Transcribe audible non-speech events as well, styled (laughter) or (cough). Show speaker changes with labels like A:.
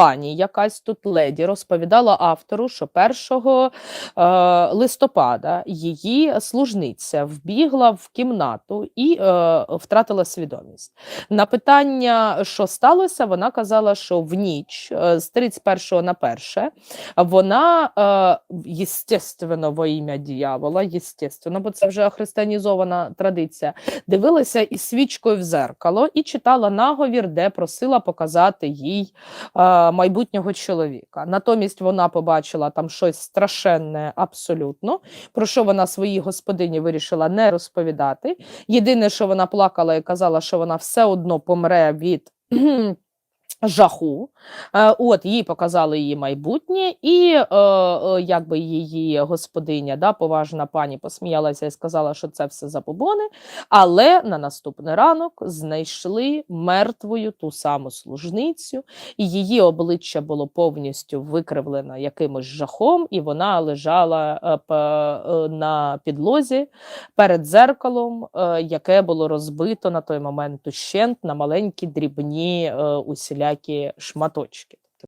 A: пані, якась тут леді, розповідала автору, що 1 е, листопада її служниця вбігла в кімнату і е, втратила свідомість. На питання, що сталося, вона казала, що в ніч е, з 31 на 1 вона, е, єстественно, во ім'я дьявола, єстественно, бо це вже християнізована традиція, дивилася із свічкою в зеркало і читала наговір, де просила показати їй е, майбутнього чоловіка. Натомість вона побачила там щось страшенне абсолютно, про що вона своїй господині вирішила не розповідати. Єдине, що вона плакала і казала, що вона все одно помре від. (clears throat) Жаху, Е, от їй показали її майбутнє, і е, е, якби її господиня, да, поважна пані, посміялася і сказала, що це все забобони. Але на наступний ранок знайшли мертвою ту саму служницю, і її обличчя було повністю викривлено якимось жахом, і вона лежала на підлозі перед дзеркалом, е, яке було розбито на той момент ущент на маленькі дрібні е, усілякі шматочки.